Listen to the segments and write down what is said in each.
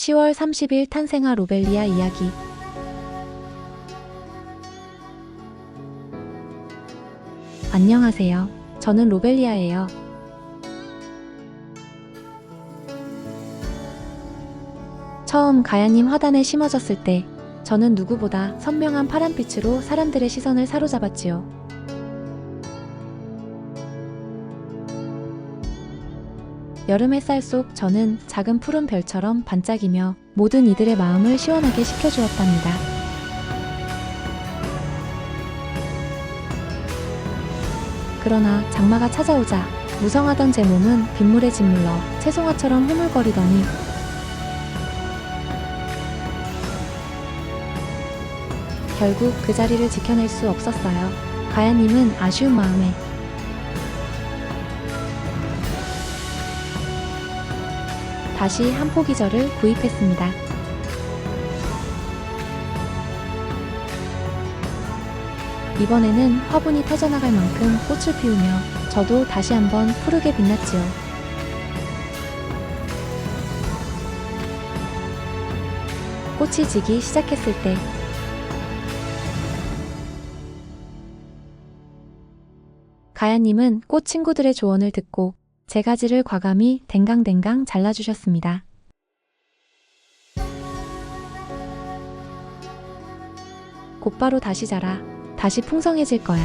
10월 30일 탄생아 로벨리아 이야기 안녕하세요. 저는 로벨리아예요. 처음 가야님 화단에 심어졌을 때 저는 누구보다 선명한 파란빛으로 사람들의 시선을 사로잡았지요. 여름 햇살 속 저는 작은 푸른 별처럼 반짝이며 모든 이들의 마음을 시원하게 식혀주었답니다. 그러나 장마가 찾아오자 무성하던 제 몸은 빗물에 짓물러 채송화처럼 흐물거리더니 결국 그 자리를 지켜낼 수 없었어요. 가야님은 아쉬운 마음에 다시 한 포기절을 구입했습니다. 이번에는 화분이 터져나갈 만큼 꽃을 피우며 저도 다시 한번 푸르게 빛났지요. 꽃이 지기 시작했을 때 가야님은 꽃 친구들의 조언을 듣고 제 가지를 과감히 댕강댕강 잘라주셨습니다. 곧바로 다시 자라. 다시 풍성해질 거야.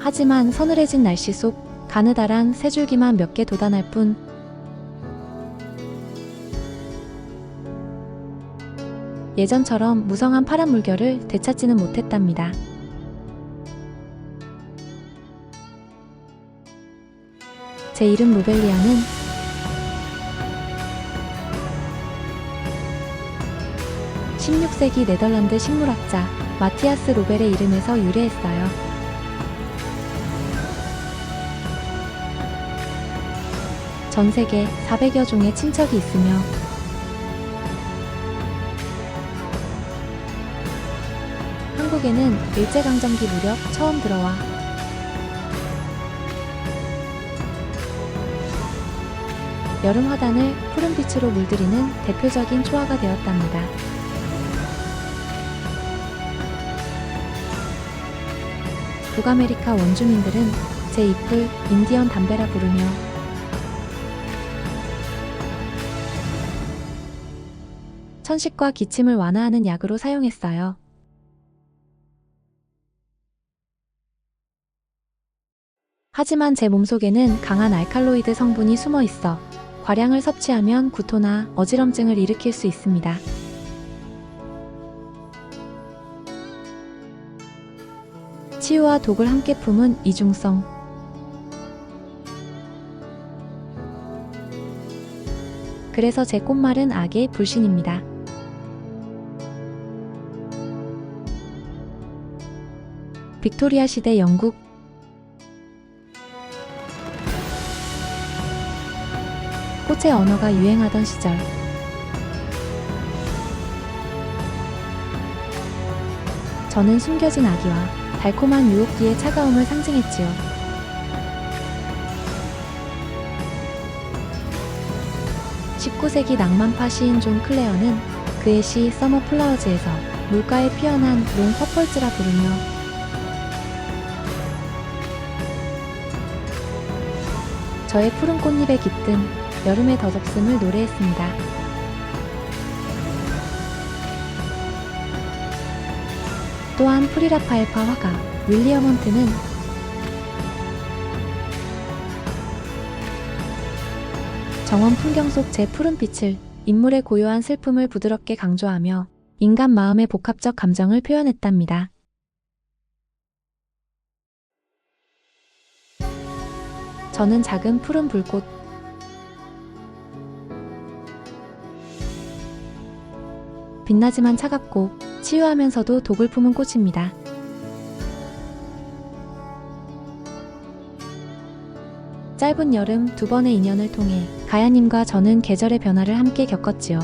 하지만 서늘해진 날씨 속 가느다란 새 줄기만 몇 개 돋아날 뿐 예전처럼 무성한 파란 물결을 되찾지는 못했답니다. 제 이름 로벨리아는 16세기 네덜란드 식물학자 마티아스 로벨의 이름에서 유래했어요. 전 세계 400여 종의 친척이 있으며 한국에는 일제강점기 무렵 처음 들어와 여름 화단을 푸른빛으로 물들이는 대표적인 초화가 되었답니다. 북아메리카 원주민들은 제 잎을 인디언 담배라 부르며 천식과 기침을 완화하는 약으로 사용했어요. 하지만 제 몸속에는 강한 알칼로이드 성분이 숨어 있어 과량을 섭취하면 구토나 어지럼증을 일으킬 수 있습니다. 치유와 독을 함께 품은 이중성. 그래서 제 꽃말은 악의 불신입니다. 빅토리아 시대 영국 꽃의 언어가 유행하던 시절 저는 숨겨진 아기와 달콤한 유혹기의 차가움을 상징했지요. (19세기) 낭만파 시인 존 클레어는 그의 시 서머 플라워즈에서 물가에 피어난 롱 퍼펄즈라 부르며 저의 푸른 꽃잎에 깃든 여름의 더덥음을 노래했습니다. 또한 프리라파엘파 화가 윌리엄 헌트는 정원 풍경 속 제 푸른 빛을 인물의 고요한 슬픔을 부드럽게 강조하며 인간 마음의 복합적 감정을 표현했답니다. 저는 작은 푸른 불꽃 빛나지만 차갑고 치유하면서도 독을 품은 꽃입니다. 짧은 여름 두 번의 인연을 통해 가야님과 저는 계절의 변화를 함께 겪었지요.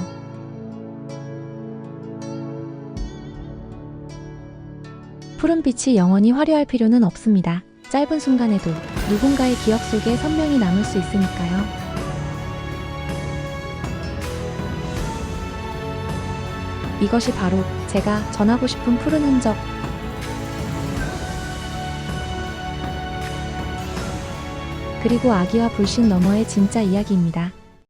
푸른 빛이 영원히 화려할 필요는 없습니다. 짧은 순간에도 누군가의 기억 속에 선명히 남을 수 있으니까요. 이것이 바로 제가 전하고 싶은 푸른 흔적. 그리고 아기와 불신 너머의 진짜 이야기입니다.